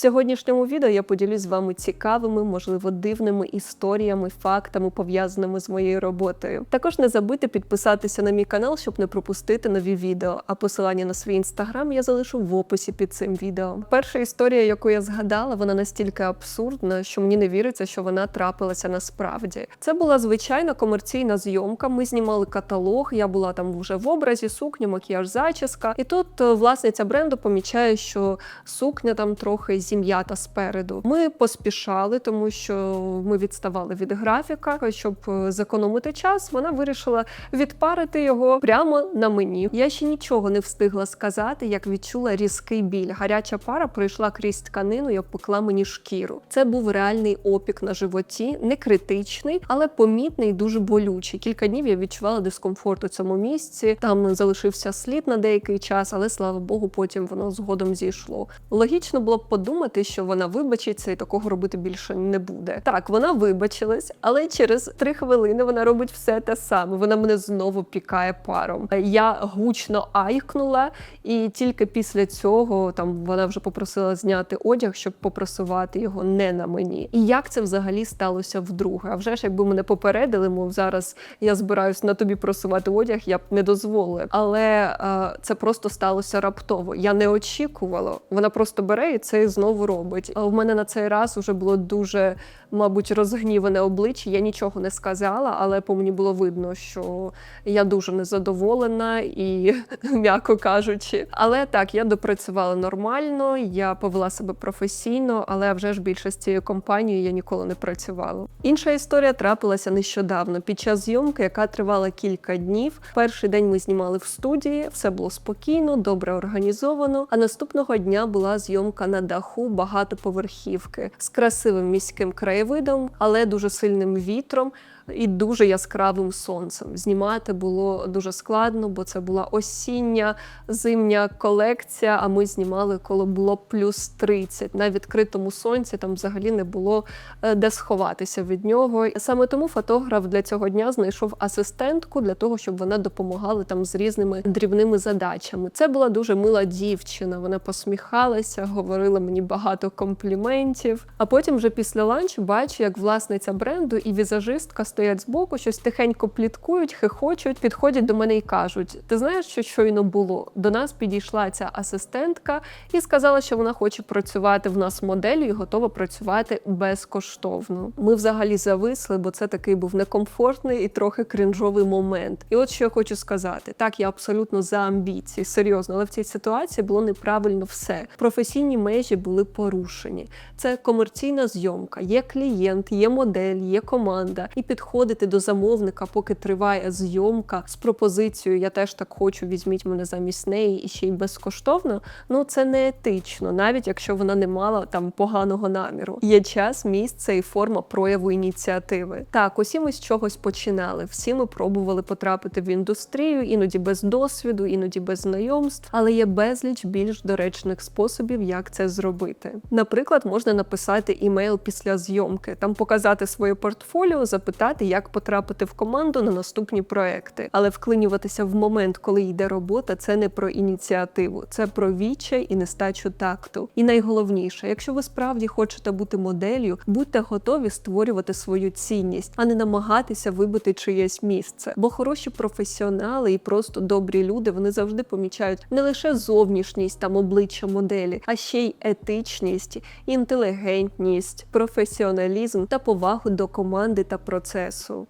сьогоднішньому відео я поділюсь з вами цікавими, можливо, дивними історіями, фактами, пов'язаними з моєю роботою. Також не забудьте підписатися на мій канал, щоб не пропустити нові відео. А посилання на свій інстаграм я залишу в описі під цим відео. Перша історія, яку я згадала, вона настільки абсурдна, що мені не віриться, що вона трапилася насправді. Це була звичайна комерційна зйомка. Ми знімали каталог. Я була там вже в образі, сукня, макіяж, зачіска. І тут е, власниця бренду помічає, що сукня там трохи зім'ята спереду. Ми поспішали, тому що ми відставали від графіка. Щоб е, зекономити час, вона вирішила відпарити його прямо на мені. Я ще нічого не встигла сказати, як відчула різкий біль. Гаряча пара пройшла крізь тканину і обпекла мені шкіру. Це був реальний опік на животі, не критичний, але помітний, дуже болючий. Кілька днів я відчувала дискомфорт у цьому місці. Там залишився слід на деякий час, але слава Богу, потім воно згодом зійшло. Логічно було б подумати, що вона вибачиться і такого робити більше не буде. Так, вона вибачилась, але через три хвилини вона робить все те саме. Вона мене знову пікає паром. Я гучно айкнула, і тільки після цього там вона вже попросила зняти одяг, щоб попросувати його не на мені. І як це взагалі сталося вдруге? А вже ж якби мене попередили, мов зараз я збираюсь на тобі просувати одяг, я б не дозволила. Але е, це просто сталося раптово. Я не очікувала. Вона просто бере і це знову робить. А в мене на цей раз вже було дуже, мабуть, розгніване обличчя. Я нічого не сказала, але по мені було видно, що я дуже незадоволена і, м'яко кажучи. Але так, я допрацювала нормально, я повела себе професійно, але вже ж більше з цією компанією я ніколи не працювала. Інша історія трапилася нещодавно під час зйомки, яка тривала кілька днів. Перший день ми знімали в студії, все було спокійно, добре організовано. А наступного дня була зйомка на даху багатоповерхівки з красивим міським краєвидом, але дуже сильним вітром. І дуже яскравим сонцем знімати було дуже складно, бо це була осіння зимня колекція. А ми знімали, коли було плюс 30. На відкритому сонці там взагалі не було е, де сховатися від нього. Саме тому фотограф для цього дня знайшов асистентку для того, щоб вона допомагала там з різними дрібними задачами. Це була дуже мила дівчина. Вона посміхалася, говорила мені багато компліментів. А потім, вже після ланчу, бачу, як власниця бренду і візажистка стоять збоку, щось тихенько пліткують, хихочуть, підходять до мене і кажуть: Ти знаєш, що щойно було? До нас підійшла ця асистентка і сказала, що вона хоче працювати в нас моделлю і готова працювати безкоштовно. Ми взагалі зависли, бо це такий був некомфортний і трохи крінжовий момент. І от що я хочу сказати: так, я абсолютно за амбіції, серйозно, але в цій ситуації було неправильно все. Професійні межі були порушені. Це комерційна зйомка, є клієнт, є модель, є команда, і підходити до замовника, поки триває зйомка з пропозицією Я теж так хочу, візьміть мене замість неї і ще й безкоштовно. Ну це не етично, навіть якщо вона не мала там поганого наміру. Є час, місце і форма прояву ініціативи. Так, усі ми з чогось починали. Всі ми пробували потрапити в індустрію, іноді без досвіду, іноді без знайомств, але є безліч більш доречних способів, як це зробити. Наприклад, можна написати імейл після зйомки, там показати своє портфоліо, запитати, як потрапити в команду на наступні проекти. Але вклинюватися в момент, коли йде робота, це не про ініціативу, це про відчай і нестачу такту. І найголовніше, якщо ви справді хочете бути моделлю, будьте готові створювати свою цінність, а не намагатися вибити чиєсь місце. Бо хороші професіонали і просто добрі люди вони завжди помічають не лише зовнішність там обличчя моделі, а ще й етичність, інтелігентність, професіоналізм та повагу до команди та процесу.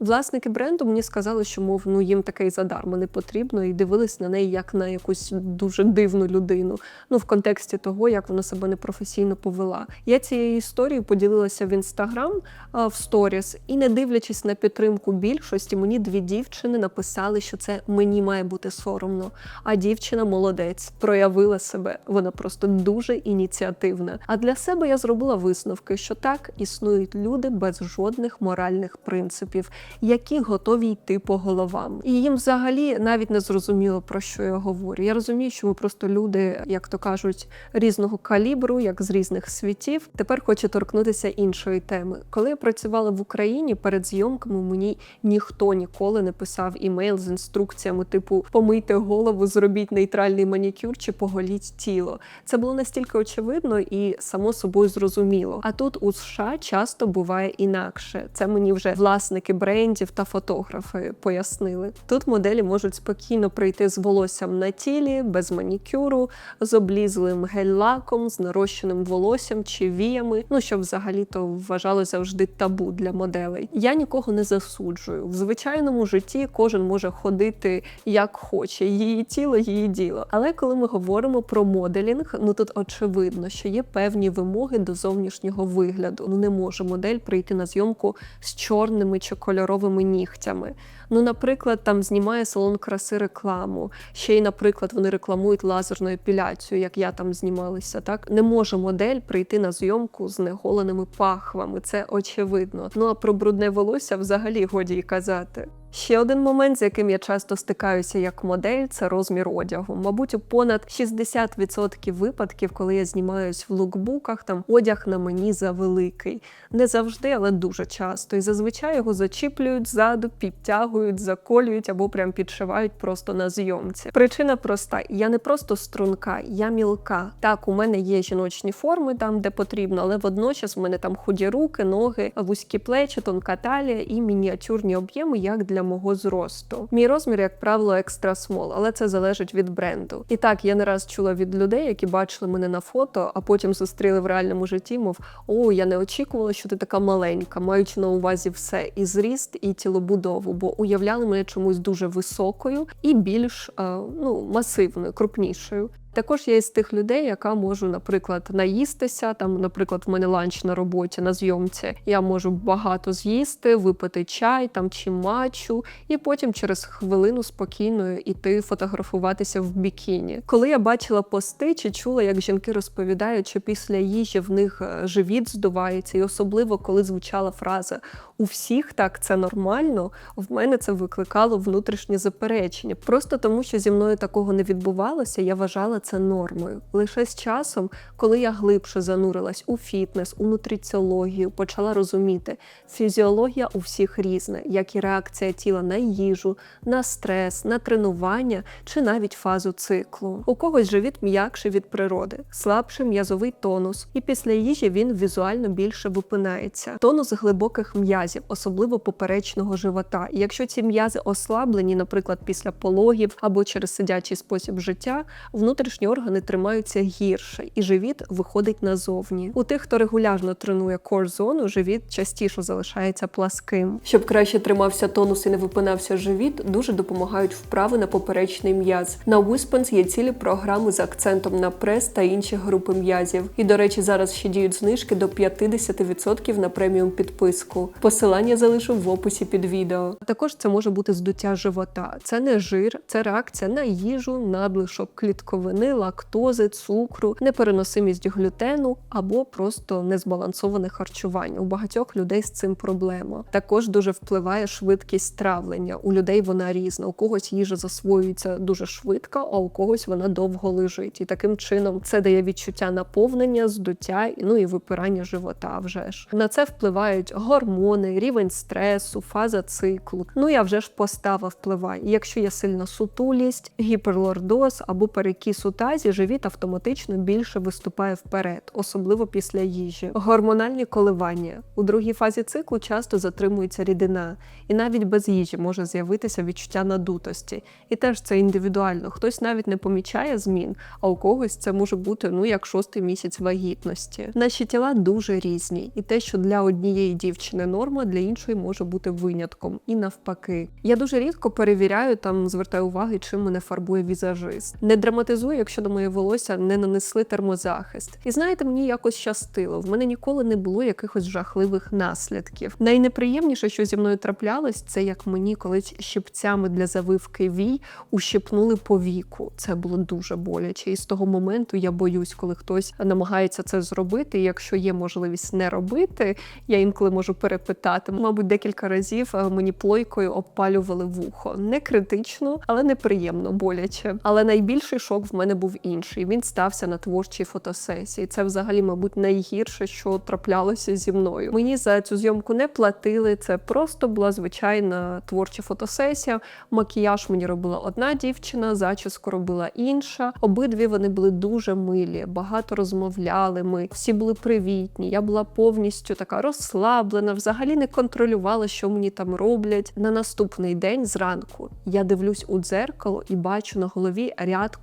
Власники бренду мені сказали, що мов ну їм таке й задармо не потрібно, і дивились на неї як на якусь дуже дивну людину. Ну в контексті того, як вона себе непрофесійно повела. Я цією історією поділилася в інстаграм в сторіс, і не дивлячись на підтримку більшості, мені дві дівчини написали, що це мені має бути соромно. А дівчина молодець, проявила себе. Вона просто дуже ініціативна. А для себе я зробила висновки, що так існують люди без жодних моральних принципів, які готові йти по головам. І їм взагалі навіть не зрозуміло про що я говорю. Я розумію, що ми просто люди, як то кажуть, різного калібру, як з різних світів. Тепер хочу торкнутися іншої теми. Коли я працювала в Україні перед зйомками, мені ніхто ніколи не писав імейл з інструкціями, типу помийте голову, зробіть нейтральний манікюр чи поголіть тіло. Це було настільки очевидно. і само собою зрозуміло. А тут у США часто буває інакше. Це мені вже власники брендів та фотографи пояснили. Тут моделі можуть спокійно прийти з волоссям на тілі, без манікюру, з облізлим гель-лаком, з нарощеним волоссям чи віями. Ну що взагалі то вважалося завжди табу для моделей. Я нікого не засуджую. В звичайному житті кожен може ходити як хоче, її тіло, її діло. Але коли ми говоримо про моделінг, ну тут очевидно, що є певні вимоги до зовнішнього вигляду. Ну не може модель прийти на зйомку з чорними чи кольоровими нігтями. Ну, наприклад, там знімає салон краси рекламу. Ще й, наприклад, вони рекламують лазерну епіляцію, як я там знімалася. Так не може модель прийти на зйомку з неголеними пахвами. Це очевидно. Ну а про брудне волосся взагалі годі й казати. Ще один момент, з яким я часто стикаюся як модель, це розмір одягу. Мабуть, у понад 60% випадків, коли я знімаюсь в лукбуках, там одяг на мені завеликий. Не завжди, але дуже часто. І зазвичай його зачіплюють ззаду, підтягують, заколюють або прям підшивають просто на зйомці. Причина проста: я не просто струнка, я мілка. Так, у мене є жіночні форми там, де потрібно, але водночас у мене там худі руки, ноги, вузькі плечі, тонка талія і мініатюрні об'єми, як для мого зросту. Мій розмір, як правило, екстра смол, але це залежить від бренду. І так, я не раз чула від людей, які бачили мене на фото, а потім зустріли в реальному житті, мов о, я не очікувала, що ти така маленька, маючи на увазі все і зріст, і тілобудову, бо уявляли мене чомусь дуже високою і більш ну масивною, крупнішою. Також я із тих людей, яка можу, наприклад, наїстися. Там, наприклад, в мене ланч на роботі на зйомці. Я можу багато з'їсти, випити чай там чи матчу, і потім через хвилину спокійно іти фотографуватися в бікіні. Коли я бачила пости чи чула, як жінки розповідають, що після їжі в них е, живіт здувається, і особливо коли звучала фраза у всіх так це нормально, в мене це викликало внутрішнє заперечення. Просто тому, що зі мною такого не відбувалося, я вважала це нормою. Лише з часом, коли я глибше занурилась у фітнес, у нутриціологію, почала розуміти, фізіологія у всіх різна, як і реакція тіла на їжу, на стрес, на тренування чи навіть фазу циклу. У когось живіт м'якший від природи, слабший м'язовий тонус, і після їжі він візуально більше випинається. Тонус глибоких м'язів, особливо поперечного живота. Якщо ці м'язи ослаблені, наприклад, після пологів або через сидячий спосіб життя, внутрішньо внутрішні органи тримаються гірше, і живіт виходить назовні. У тих, хто регулярно тренує кор-зону, живіт частіше залишається пласким. Щоб краще тримався тонус і не випинався живіт, дуже допомагають вправи на поперечний м'яз. На Wispens є цілі програми з акцентом на прес та інші групи м'язів. І, до речі, зараз ще діють знижки до 50% на преміум підписку. Посилання залишу в описі під відео. Також це може бути здуття живота. Це не жир, це реакція на їжу, надлишок клітковини клітковини, лактози, цукру, непереносимість глютену або просто незбалансоване харчування. У багатьох людей з цим проблема. Також дуже впливає швидкість травлення. У людей вона різна. У когось їжа засвоюється дуже швидко, а у когось вона довго лежить. І таким чином це дає відчуття наповнення, здуття, ну і випирання живота. Вже ж на це впливають гормони, рівень стресу, фаза циклу. Ну я вже ж постава впливає. Якщо є сильна сутулість, гіперлордоз або перекіс у тазі живіт автоматично більше виступає вперед, особливо після їжі. Гормональні коливання у другій фазі циклу часто затримується рідина, і навіть без їжі може з'явитися відчуття надутості. І теж це індивідуально. Хтось навіть не помічає змін, а у когось це може бути ну як шостий місяць вагітності. Наші тіла дуже різні, і те, що для однієї дівчини норма, для іншої може бути винятком. І навпаки, я дуже рідко перевіряю там, звертаю уваги, чим мене фарбує візажист. Не драматизую якщо до моє волосся не нанесли термозахист. І знаєте, мені якось щастило. В мене ніколи не було якихось жахливих наслідків. Найнеприємніше, що зі мною траплялось, це як мені колись щипцями для завивки вій ущипнули по віку. Це було дуже боляче. І з того моменту я боюсь, коли хтось намагається це зробити. І якщо є можливість не робити, я інколи можу перепитати. Мабуть, декілька разів е, мені плойкою обпалювали вухо. Не критично, але неприємно, боляче. Але найбільший шок в мене мене був інший. Він стався на творчій фотосесії. Це взагалі, мабуть, найгірше, що траплялося зі мною. Мені за цю зйомку не платили. Це просто була звичайна творча фотосесія. Макіяж мені робила одна дівчина, зачіску робила інша. Обидві вони були дуже милі, багато розмовляли. Ми всі були привітні. Я була повністю така розслаблена, взагалі не контролювала, що мені там роблять. На наступний день зранку я дивлюсь у дзеркало і бачу на голові ряд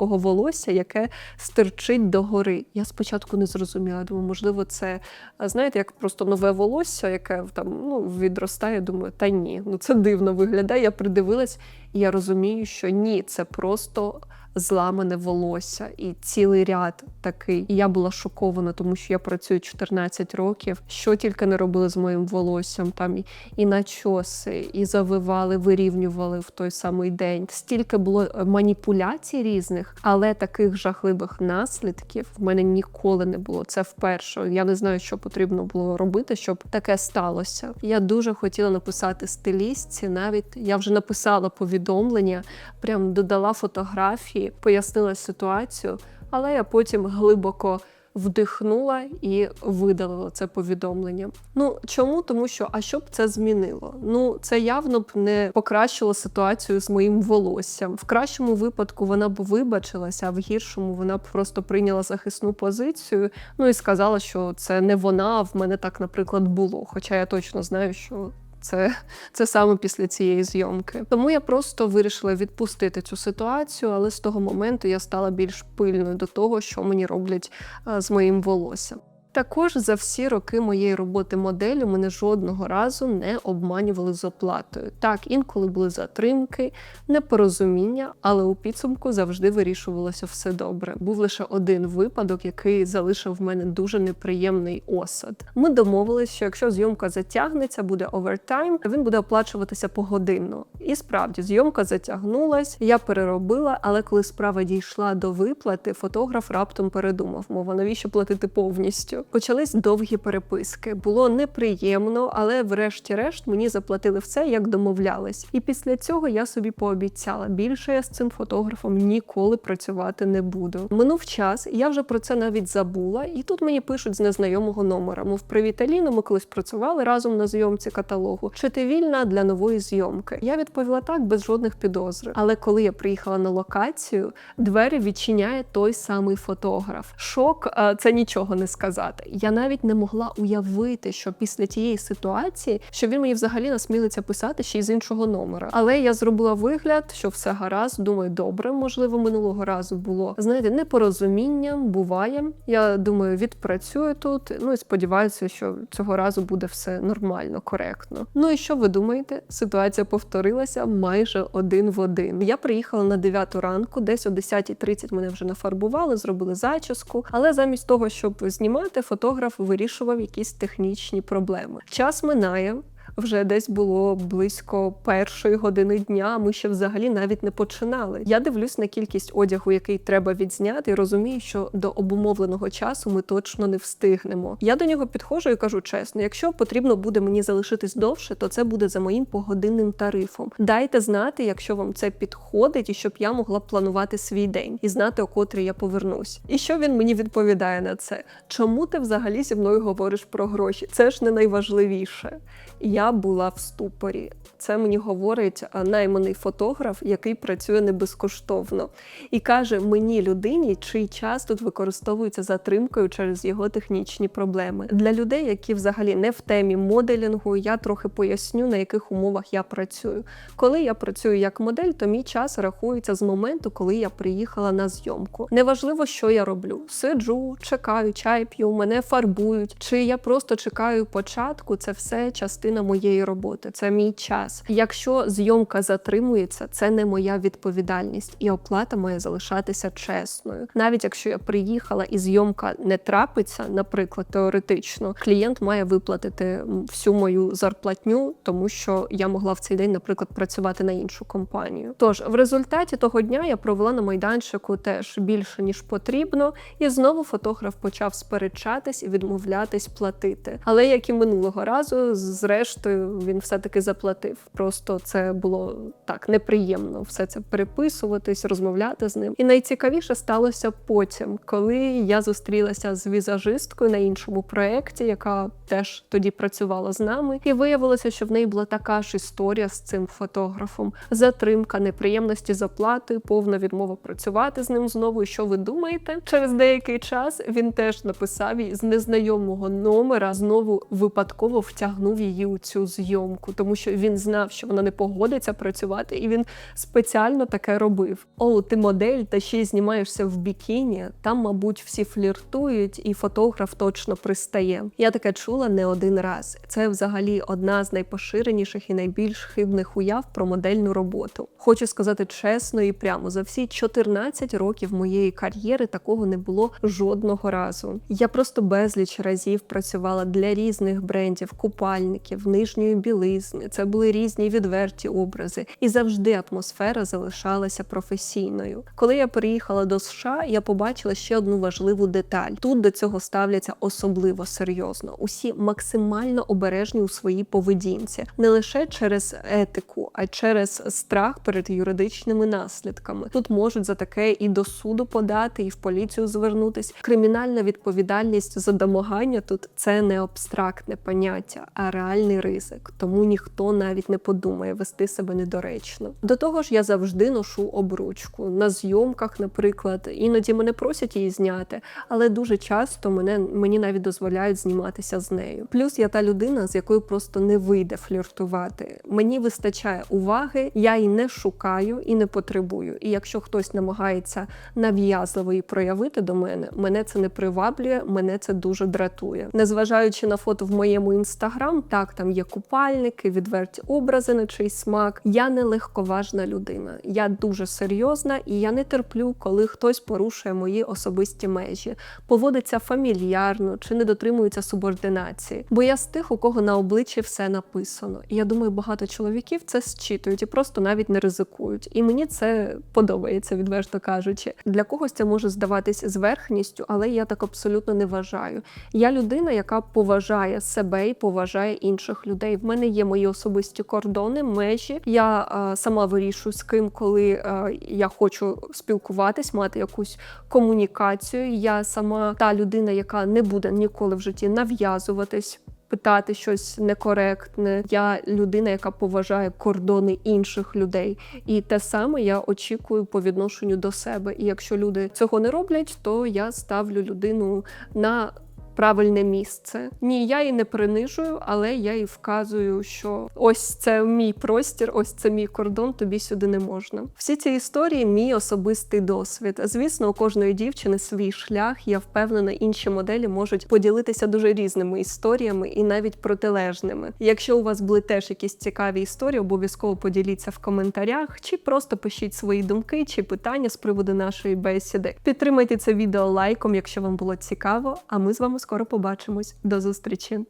короткого волосся, яке стирчить догори. Я спочатку не зрозуміла. Думаю, можливо, це знаєте, як просто нове волосся, яке там ну відростає. Думаю, та ні, ну це дивно виглядає. Я придивилась, і я розумію, що ні, це просто зламане волосся і цілий ряд такий. І я була шокована, тому що я працюю 14 років. Що тільки не робили з моїм волоссям, там і, і начоси, і завивали, вирівнювали в той самий день. Стільки було е, маніпуляцій різних, але таких жахливих наслідків в мене ніколи не було. Це вперше. Я не знаю, що потрібно було робити, щоб таке сталося. Я дуже хотіла написати стилістці. Навіть я вже написала повідомлення, прям додала фотографії пояснила ситуацію, але я потім глибоко вдихнула і видалила це повідомлення. Ну чому? Тому що а що б це змінило? Ну це явно б не покращило ситуацію з моїм волоссям. В кращому випадку вона б вибачилася, а в гіршому вона б просто прийняла захисну позицію. Ну і сказала, що це не вона, а в мене так, наприклад, було. Хоча я точно знаю, що це це саме після цієї зйомки. Тому я просто вирішила відпустити цю ситуацію, але з того моменту я стала більш пильною до того, що мені роблять з моїм волоссям. Також за всі роки моєї роботи моделлю мене жодного разу не обманювали з оплатою. Так, інколи були затримки, непорозуміння, але у підсумку завжди вирішувалося все добре. Був лише один випадок, який залишив в мене дуже неприємний осад. Ми домовилися, що якщо зйомка затягнеться, буде овертайм, він буде оплачуватися погодинно. І справді зйомка затягнулась, я переробила, але коли справа дійшла до виплати, фотограф раптом передумав, мова навіщо платити повністю. Почались довгі переписки. Було неприємно, але врешті-решт мені заплатили все, як домовлялись. І після цього я собі пообіцяла. Більше я з цим фотографом ніколи працювати не буду. Минув час, я вже про це навіть забула. І тут мені пишуть з незнайомого номера. Мов привіт, Аліно, ми колись працювали разом на зйомці каталогу. Чи ти вільна для нової зйомки? Я відповіла так без жодних підозр. Але коли я приїхала на локацію, двері відчиняє той самий фотограф. Шок це нічого не сказати сказати. Я навіть не могла уявити, що після тієї ситуації, що він мені взагалі насмілиться писати ще й з іншого номера. Але я зробила вигляд, що все гаразд. Думаю, добре, можливо, минулого разу було. Знаєте, непорозумінням буває. Я думаю, відпрацюю тут. Ну і сподіваюся, що цього разу буде все нормально, коректно. Ну і що ви думаєте? Ситуація повторилася майже один в один. Я приїхала на 9 ранку, десь о 10.30 мене вже нафарбували, зробили зачіску. Але замість того, щоб знімати фотограф вирішував якісь технічні проблеми. Час минає, вже десь було близько першої години дня. Ми ще взагалі навіть не починали. Я дивлюсь на кількість одягу, який треба відзняти, і розумію, що до обумовленого часу ми точно не встигнемо. Я до нього підходжу і кажу чесно: якщо потрібно буде мені залишитись довше, то це буде за моїм погодинним тарифом. Дайте знати, якщо вам це підходить, і щоб я могла планувати свій день і знати, о котрій я повернусь. І що він мені відповідає на це? Чому ти взагалі зі мною говориш про гроші? Це ж не найважливіше. Я була в ступорі. Це мені говорить найманий фотограф, який працює не безкоштовно, і каже мені людині, чий час тут використовується затримкою через його технічні проблеми. Для людей, які взагалі не в темі моделінгу, я трохи поясню, на яких умовах я працюю. Коли я працюю як модель, то мій час рахується з моменту, коли я приїхала на зйомку. Неважливо, що я роблю. Сиджу, чекаю, чай п'ю, мене фарбують, чи я просто чекаю початку. Це все частина моєї роботи. Це мій час. Якщо зйомка затримується, це не моя відповідальність, і оплата має залишатися чесною. Навіть якщо я приїхала і зйомка не трапиться, наприклад, теоретично, клієнт має виплатити всю мою зарплатню, тому що я могла в цей день, наприклад, працювати на іншу компанію. Тож в результаті того дня я провела на майданчику теж більше ніж потрібно, і знову фотограф почав сперечатись і відмовлятись платити. Але як і минулого разу, зрештою зрештою він все-таки заплатив. Просто це було так неприємно все це переписуватись, розмовляти з ним. І найцікавіше сталося потім, коли я зустрілася з візажисткою на іншому проєкті, яка теж тоді працювала з нами, і виявилося, що в неї була така ж історія з цим фотографом: затримка, неприємності з оплатою, повна відмова працювати з ним знову. І що ви думаєте? Через деякий час він теж написав їй з незнайомого номера, знову випадково втягнув її у цю зйомку, тому що він знав, що вона не погодиться працювати, і він спеціально таке робив. О, ти модель, та ще й знімаєшся в бікіні. Там, мабуть, всі фліртують, і фотограф точно пристає. Я таке чула не один раз. Це взагалі одна з найпоширеніших і найбільш хибних уяв про модельну роботу. Хочу сказати чесно і прямо за всі 14 років моєї кар'єри такого не було жодного разу. Я просто безліч разів працювала для різних брендів, купальників, нижньої білизни. Це були різні відверті образи, і завжди атмосфера залишалася професійною. Коли я переїхала до США, я побачила ще одну важливу деталь. Тут до цього ставляться особливо серйозно. Усі максимально обережні у своїй поведінці, не лише через етику, а через страх перед юридичними наслідками. Тут можуть за таке і до суду подати, і в поліцію звернутись. Кримінальна відповідальність за домагання тут це не абстрактне поняття, а реальний ризик. Тому ніхто навіть не подумає вести себе недоречно. До того ж, я завжди ношу обручку на зйомках, наприклад. Іноді мене просять її зняти, але дуже часто мене мені навіть дозволяють зніматися з нею. Плюс я та людина, з якою просто не вийде фліртувати. Мені вистачає уваги, я її не шукаю і не потребую. І якщо хтось намагається нав'язливо її проявити до мене, мене це не приваблює, мене це дуже дратує. Незважаючи на фото в моєму інстаграм, так там є купальники, відверті образи на чийсь смак. Я не легковажна людина. Я дуже серйозна і я не терплю, коли хтось порушує мої особисті межі, поводиться фамільярно чи не дотримується субординації. Бо я з тих, у кого на обличчі все написано. І я думаю, багато чоловіків це зчитують і просто навіть не ризикують. І мені це подобається, відверто кажучи. Для когось це може здаватись зверхністю, але я так абсолютно не вважаю. Я людина, яка поважає себе і поважає інших людей. В мене є мої особисті кордони, межі. Я е, сама вирішую з ким, коли е, я хочу спілкуватись, мати якусь комунікацію. Я сама та людина, яка не буде ніколи в житті нав'язуватись. Питати щось некоректне. Я людина, яка поважає кордони інших людей, і те саме я очікую по відношенню до себе. І якщо люди цього не роблять, то я ставлю людину на правильне місце. Ні, я її не принижую, але я їй вказую, що ось це мій простір, ось це мій кордон, тобі сюди не можна. Всі ці історії мій особистий досвід. Звісно, у кожної дівчини свій шлях. Я впевнена, інші моделі можуть поділитися дуже різними історіями і навіть протилежними. Якщо у вас були теж якісь цікаві історії, обов'язково поділіться в коментарях, чи просто пишіть свої думки чи питання з приводу нашої бесіди. Підтримайте це відео лайком, якщо вам було цікаво. А ми з вами скоро побачимось. До зустрічі!